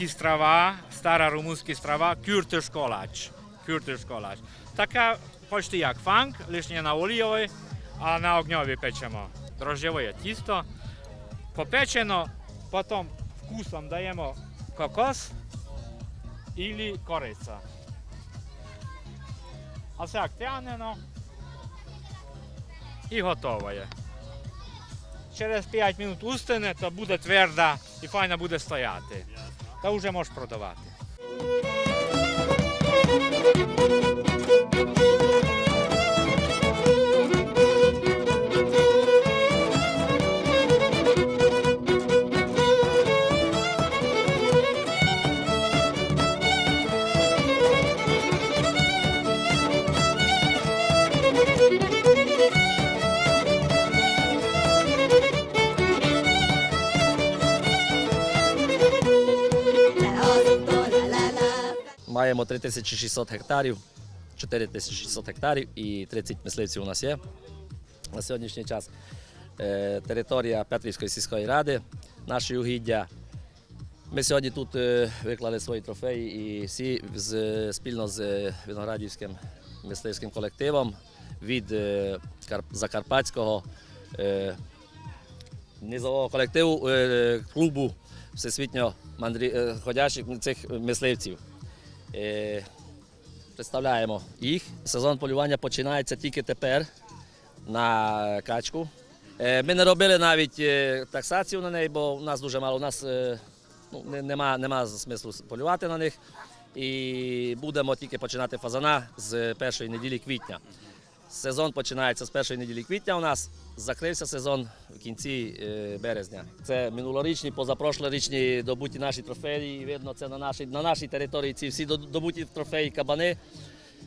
Це румунські страва, стара румунська страва, кюртишколач. Кюртишколач. Така почти як фанк, лише на олійовій, а на огньові печемо. Дрожжеве тісто. Попечено, потім вкусом даємо кокос і кориця. А як тягнено і готово. Через 5 минут устине, то буде тверда і файно буде стояти. Та вже можеш продавати. Маємо 3600 гектарів, 4600 гектарів і 30 мисливців у нас є на сьогоднішній час. Е, Територія Петрівської сільської ради, наші угіддя. Ми сьогодні тут е, виклали свої трофеї і всі з- спільно з Виноградівським мисливським колективом від е, Закарпатського е, низового колективу е, клубу всесвітньо е, ходячих цих мисливців. Е, Представляємо їх. Сезон полювання починається тільки тепер на качку. Е, Ми не робили навіть е, таксацію на неї, бо у нас дуже мало. У нас ну, нема, нема смислу полювати на них. І будемо тільки починати фазана з першої неділі квітня. Сезон починається з першої неділі квітня. У нас закрився сезон в кінці е, березня. Це минулорічні, позапрошлорічні добуті наші трофеї. Видно, це на нашій, на нашій території ці всі до- добуті трофеї кабани.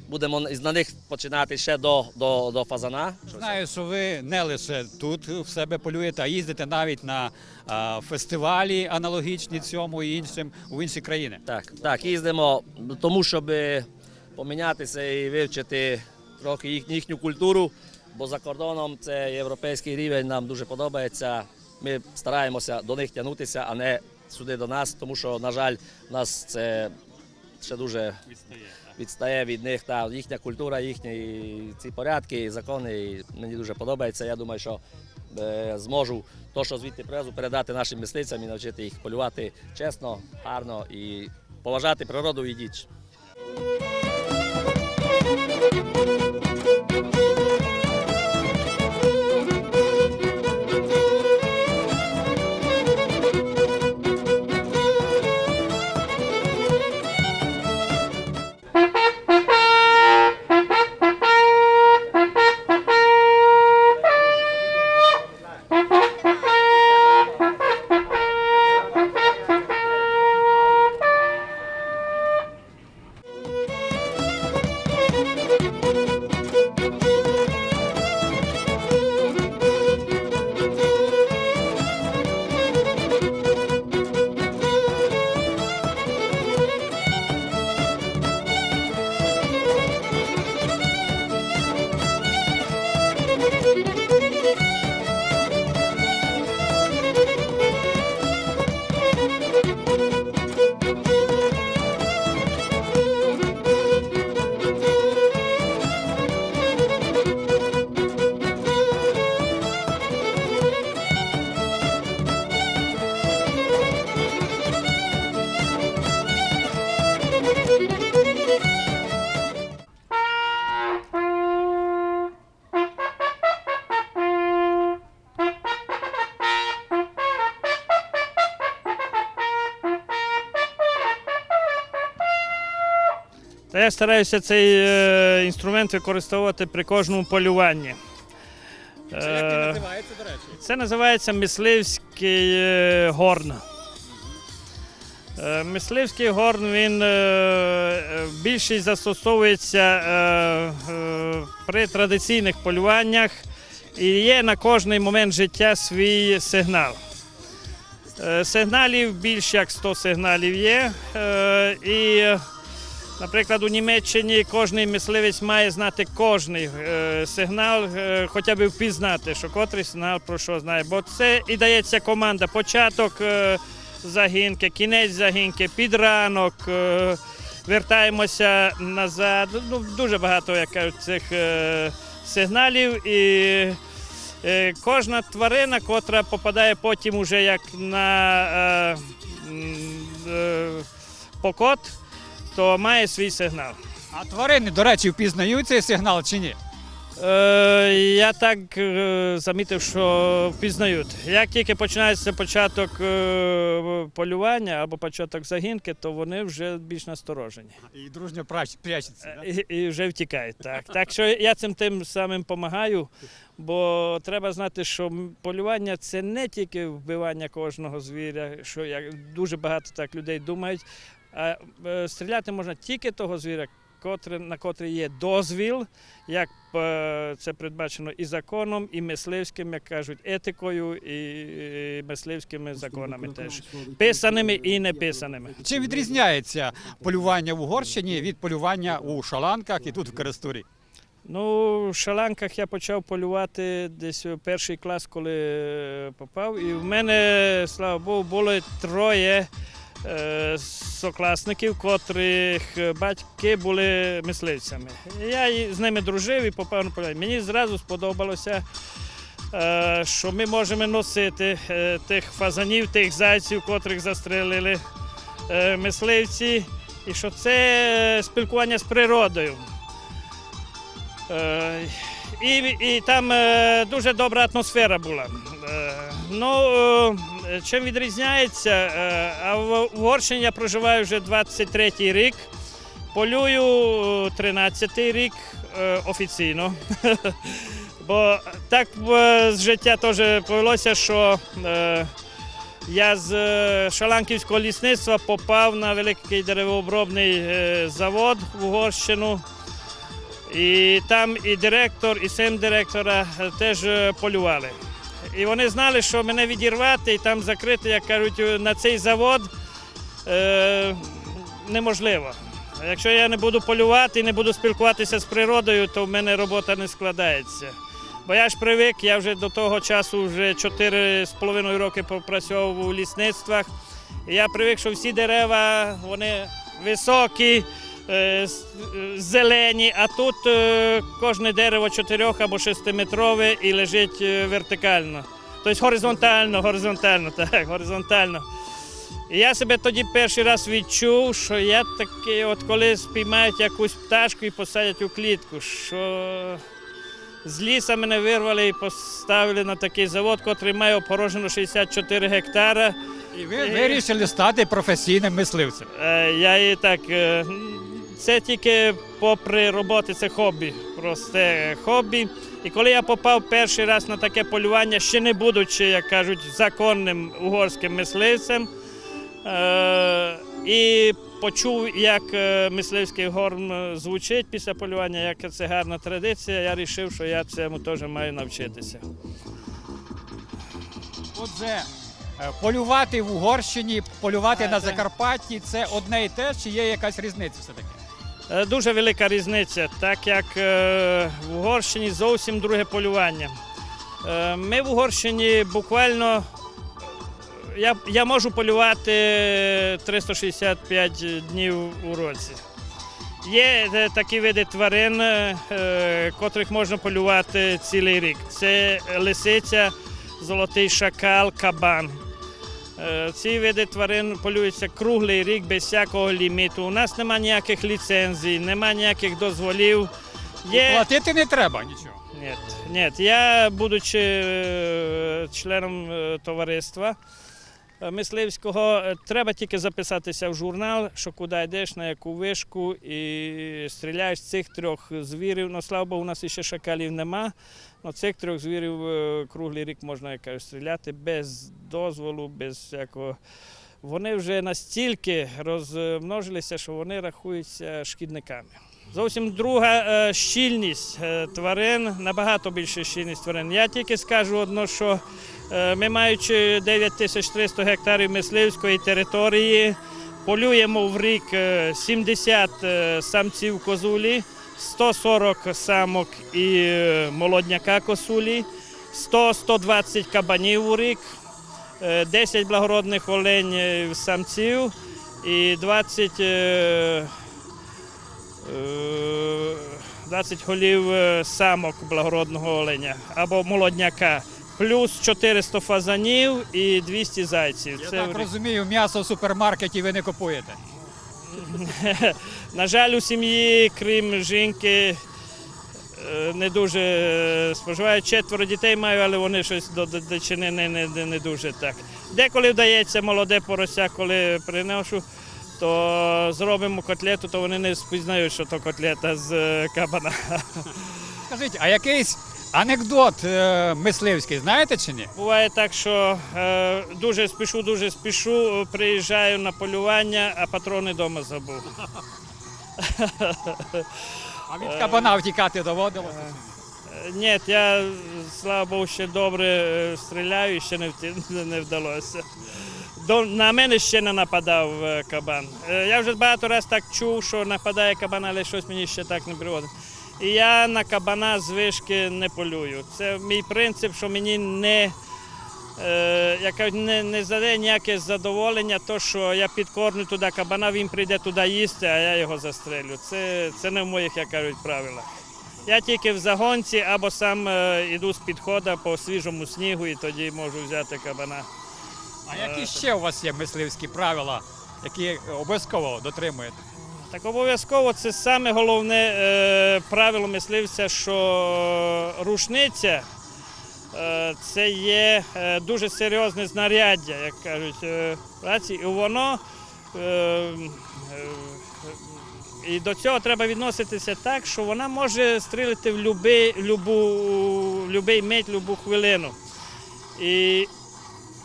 Будемо на них починати ще до, до, до фазана. Знаю, що ви не лише тут в себе полюєте, а їздите навіть на а, фестивалі аналогічні цьому і іншим у інші країни. Так, так, їздимо, тому щоб помінятися і вивчити трохи їх, їхню культуру, бо за кордоном це європейський рівень, нам дуже подобається. Ми стараємося до них тягнутися, а не сюди до нас, тому що, на жаль, нас це ще дуже відстає від них. Та їхня культура, їхні ці порядки, закони і мені дуже подобається. Я думаю, що е, зможу то, що звідти привезу, передати нашим мисливцям і навчити їх полювати чесно, гарно і поважати природу і діч. Я стараюся цей е, інструмент використовувати при кожному полюванні. Це як він Е, називається, до речі? Це називається мисливський е, горн. Мисливський горн він більшість застосовується при традиційних полюваннях і є на кожний момент життя свій сигнал. Сигналів більше як 100 сигналів є. І, наприклад, у Німеччині кожний мисливець має знати кожний е, сигнал, е, хоча б впізнати, що котрий сигнал про що знає. Бо це і дається команда. Початок е, загінки, кінець загінки, підранок. е, Вертаємося назад. Ну, дуже багато як кажуть, цих сигналів. І кожна тварина, котра попадає потім уже як на покот, то має свій сигнал. А тварини, до речі, впізнають цей сигнал чи ні? Е, я так е, замітив, що впізнають. Як тільки починається початок е, полювання або початок загінки, то вони вже більш насторожені. І дружньо прач- да? І, і вже втікають. Так. так що я цим тим самим допомагаю, бо треба знати, що м- полювання це не тільки вбивання кожного звіря, що як дуже багато так людей думають. А е, стріляти можна тільки того котре, на котрий є дозвіл, як е, це передбачено і законом, і мисливським, як кажуть, етикою, і, мисливськими законами теж. Писаними і неписаними. Чи відрізняється полювання в Угорщині від полювання у шаланках і тут в Керестурі? Ну, в шаланках я почав полювати десь у перший клас, коли е, попав. І в мене, слава Богу, було троє е, сокласників, котрих е, батьки були мисливцями. Я з ними дружив і попав на полювання. Мені зразу сподобалося. е, Що ми можемо носити е, тих фазанів, тих зайців, котрих застрелили е, мисливці, і що це спілкування з природою. Е, І, і там е, дуже добра атмосфера була. Е, Ну, е, чим відрізняється? Е, А в Угорщині я проживаю вже 23-й рік, полюю 13-й рік е, офіційно. Бо так е, з життя теж повелося, що е, я з е, Шаланківського лісництва попав на великий деревообробний е, завод в Угорщину. І там і директор, і син директора е, теж е, полювали. І вони знали, що мене відірвати і там закрити, як кажуть, на цей завод е, неможливо. Якщо я не буду полювати і не буду спілкуватися з природою, то в мене робота не складається. Бо я ж привик, я вже до того часу вже 4,5 роки попрацював у лісництвах. Я привик, що всі дерева вони високі, зелені, а тут е, кожне дерево 4 або 6 метрове і лежить е, вертикально. Тобто горизонтально, горизонтально, так, горизонтально. І я себе тоді перший раз відчув, що я такий, от коли спіймають якусь пташку і посадять у клітку, що з ліса мене вирвали і поставили на такий завод, який має опорожено 64 гектара. І ви вирішили стати професійним мисливцем. Е, Я і так. Це тільки попри роботи, це хобі, просте хобі. І коли я попав перший раз на таке полювання, ще не будучи, як кажуть, законним угорським мисливцем, е, і почув, як е, мисливський горн звучить після полювання, як це гарна традиція, я вирішив, що я цьому теж маю навчитися. Отже, е, полювати в Угорщині, полювати А, на Закарпатті це одне і те, чи є якась різниця все-таки? Е, Дуже велика різниця, так як е, в Угорщині зовсім друге полювання. Е, Ми в Угорщині буквально е, я, я можу полювати 365 днів у році. Є е, такі види тварин, е, котрих можна полювати цілий рік. Це лисиця, золотий шакал, кабан. Е, Ці види тварин полюються круглий рік без всякого ліміту. У нас немає ніяких ліцензій, немає ніяких дозволів. Є... Платити не треба нічого. Ні, ні, я, будучи е, членом е, товариства, мисливського. Треба тільки записатися в журнал, що куди йдеш, на яку вишку і стріляєш з цих трьох звірів. Ну, слава Богу, у нас ще шакалів нема. Ну, цих трьох звірів е, круглий рік можна як стріляти без дозволу, без всякого. Вони вже настільки розмножилися, що вони рахуються шкідниками. Зовсім друга е, щільність е, тварин, набагато більше щільність тварин. Я тільки скажу одно, що ми, маючи 9300 гектарів мисливської території, полюємо в рік е, 70 е, самців козулі, 140 самок і е, молодняка косулі, 100-120 кабанів у рік, е, 10 благородних оленів самців і 20 е, Е, 20 голів е, самок благородного оленя або молодняка, плюс 400 фазанів і 200 зайців. Я Це так розумію, м'ясо в супермаркеті ви не купуєте. На жаль, у сім'ї, крім жінки, е, не дуже е, споживають. Четверо дітей маю, але вони щось до дичини не, не, не, не дуже так. Деколи вдається молоде порося, коли приношу, то зробимо котлету, то вони не спізнають, що то котлета з е, кабана. Скажіть, а якийсь анекдот е, мисливський знаєте чи ні? Буває так, що е, дуже спішу, дуже спішу, приїжджаю на полювання, а патрони вдома забув. А від кабана втікати доводилося? Е, Ні, я, слава Богу, ще добре е, стріляю і ще не, вті- не вдалося. До, на мене ще не нападав е, кабан. Е, Я вже багато разів так чув, що нападає кабан, але щось мені ще так не приводить. І я на кабана з вишки не полюю. Це мій принцип, що мені не, е, як не, не задає ніяке задоволення, то, що я підкормлю туди кабана, він прийде туди їсти, а я його застрелю. Це, це не в моїх, як кажуть, правилах. Я тільки в загонці або сам е, іду з підходу по свіжому снігу і тоді можу взяти кабана. А які ще у вас є мисливські правила, які обов'язково дотримуєте? Так обов'язково це саме головне е, правило мисливця, що рушниця е, це є е, дуже серйозне знаряддя, як кажуть, е, і воно. Е, е, і до цього треба відноситися так, що вона може стрілити в любий, любу, любий мить, любу хвилину. І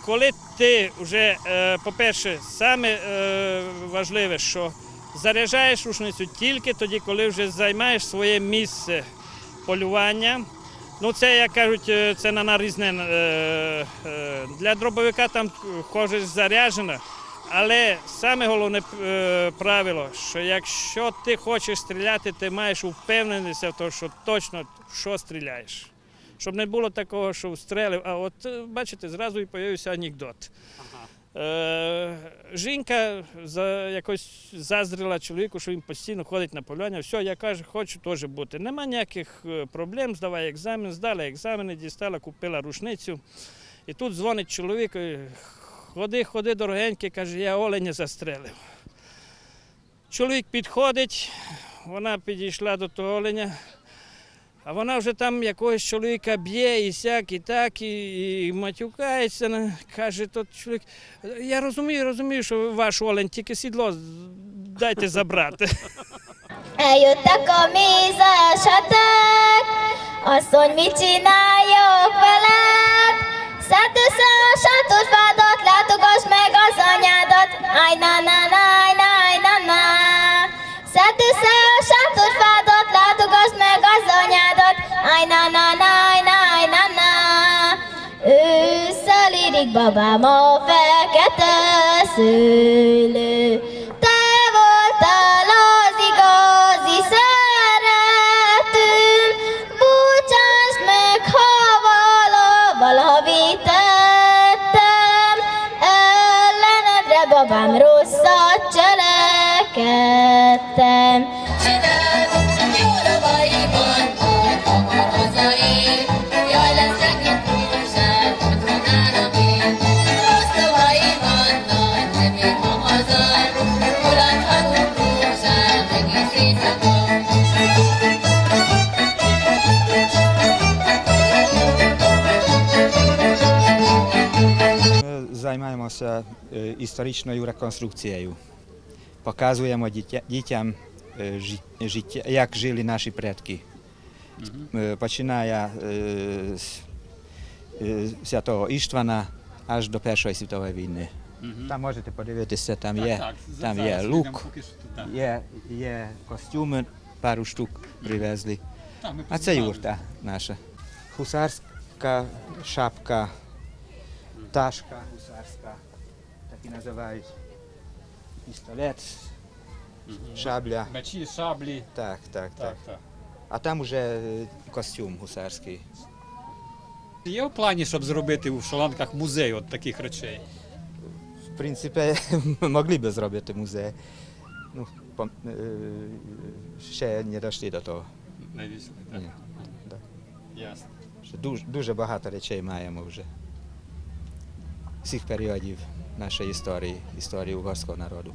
коли ти вже, е, по-перше, саме е, важливе, що заряджаєш рушницю тільки тоді, коли вже займаєш своє місце полювання. Ну, це, як кажуть, е, це на нарізне. е, е, Для дробовика там кожен заряджена. Але саме головне правило, що якщо ти хочеш стріляти, ти маєш впевненість в тому, що точно що стріляєш. Щоб не було такого, що встрелив. А от бачите, зразу і появився анекдот. Е, жінка за якось заздрила чоловіку, що він постійно ходить на полювання. Все, я кажу, хочу теж бути. Нема ніяких е, проблем, здавай екзамен, здала екзамени, дістала, купила рушницю. І тут дзвонить чоловік, ходи, ходи, дорогенький, каже, я оленя застрелив. Чоловік підходить, вона підійшла до того оленя. А вона вже там якогось чоловіка б'є і сяк, і так, і, і матюкається. на- Каже тот чоловік, я розумію, розумію, що ваш олень, тільки сідло дайте забрати. Asszony, mit csináljak veled? Szedd össze a sátorfádat, látogass meg az anyádat, áj na na na na na na. Szedd össze a sátorfádat, látogass meg az anyádat, baba m'en fait qu'à te. Історичною реконструкцією. Показуємо дітям, як жили наші предки. Починає з святого Іштвана аж до Першої світової війни. Там можете подивитися, там є, там є лук, є, є костюми, пару штук привезли. А це юрта наша. Гусарська шапка, ташка гусарська, так і називають. Пістолет, шабля. Мечі, шаблі. Так, так, так. так. А там уже е, костюм гусарський. Є в плані, щоб зробити у Шаланках музей от таких речей. В принципі, могли би зробити музей. Ну, пом- е, ще не дійшли до того. Навіщо? Ні. Да. Ясно. Ще Дуже, дуже багато речей маємо вже. Всіх періодів нашої історії, історії угорського народу.